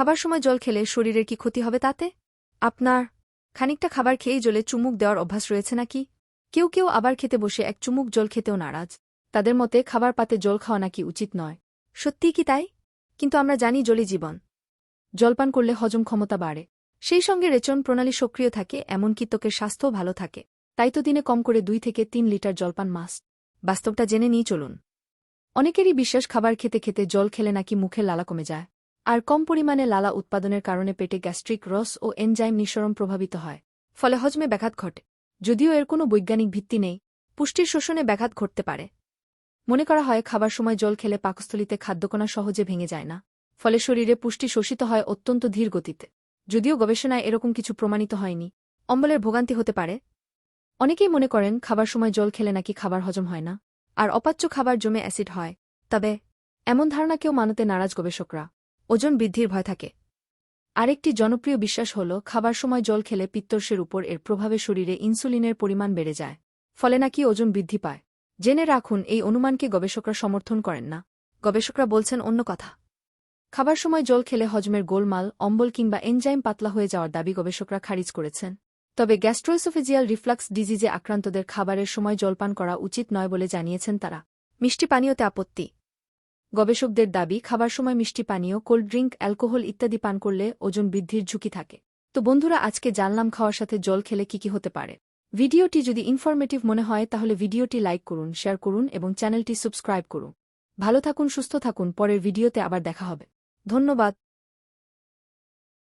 খাবার সময় জল খেলে শরীরের কি ক্ষতি হবে তাতে? আপনার খানিকটা খাবার খেয়েই জলে চুমুক দেওয়ার অভ্যাস রয়েছে নাকি? কেউ কেউ আবার খেতে বসে এক চুমুক জল খেতেও নারাজ। তাদের মতে খাবার পাতে জল খাওয়া নাকি উচিত নয়। সত্যিই কি তাই? কিন্তু আমরা জানি জলে জীবন। জলপান করলে হজম ক্ষমতা বাড়ে। সেই সঙ্গে রেচন প্রণালী সক্রিয় থাকে, এমনকি ত্বকের স্বাস্থ্যও ভালো থাকে। তাই তো দিনে কম করে দুই থেকে তিন লিটার জলপান মাস বাস্তবটা জেনে নিয়ে চলুন। অনেকেরই বিশ্বাস খাবার খেতে খেতে জল খেলে নাকি মুখের লালা কমে যায়। আর কম পরিমাণে লালা উৎপাদনের কারণে পেটে গ্যাস্ট্রিক রস ও এনজাইম নিঃসরণ প্রভাবিত হয়, ফলে হজমে ব্যাঘাত ঘটে, যদিও এর কোনো বৈজ্ঞানিক ভিত্তি নেই, পুষ্টির শোষণে ব্যাঘাত ঘটতে পারে। মনে করা হয় খাবার সময় জল খেলে পাকস্থলিতে খাদ্যকণা সহজে ভেঙে যায় না, ফলে শরীরে পুষ্টি শোষিত হয় অত্যন্ত ধীর গতিতে, যদিও গবেষণায় এরকম কিছু প্রমাণিত হয়নি। অম্বলের ভোগান্তি হতে পারে। অনেকেই মনে করেন খাবার সময় জল খেলে নাকি খাবার হজম হয় না, আর অপাচ্য খাবার জমে অ্যাসিড হয়, তবে এমন ধারণাকেও মানতে নারাজ গবেষকরা। ওজন বৃদ্ধির ভয় থাকে। আরেকটি জনপ্রিয় বিশ্বাস হল, খাবার সময় জল খেলে পিত্তর্ষের উপর এর প্রভাবে শরীরে ইনসুলিনের পরিমাণ বেড়ে যায়, ফলে নাকি ওজন বৃদ্ধি পায়। জেনে রাখুন, এই অনুমানকে গবেষকরা সমর্থন করেন না। গবেষকরা বলছেন অন্য কথা। খাবার সময় জল খেলে হজমের গোলমাল, অম্বল কিংবা এনজাইম পাতলা হয়ে যাওয়ার দাবি গবেষকরা খারিজ করেছেন। তবে গ্যাস্ট্রোএসোফেজিয়াল রিফ্লাক্স ডিজিজে আক্রান্তদের খাবারের সময় জলপান করা উচিত নয় বলে জানিয়েছেন তারা। মিষ্টি পানীয়তে আপত্তি। গবেষকদের দাবি, খাবার সময় মিষ্টি পানীয়, কোল্ড ড্রিঙ্ক, অ্যালকোহল ইত্যাদি পান করলে ওজন বৃদ্ধির ঝুঁকি থাকে। তো বন্ধুরা, আজকে জানলাম খাওয়ার সাথে জল খেলে কি কি হতে পারে। ভিডিওটি যদি ইনফরমেটিভ মনে হয়, তাহলে ভিডিওটি লাইক করুন শেয়ার করুন এবং চ্যানেলটি সাবস্ক্রাইব করুন। ভালো থাকুন, সুস্থ থাকুন, পরের ভিডিওতে আবার দেখা হবে। ধন্যবাদ।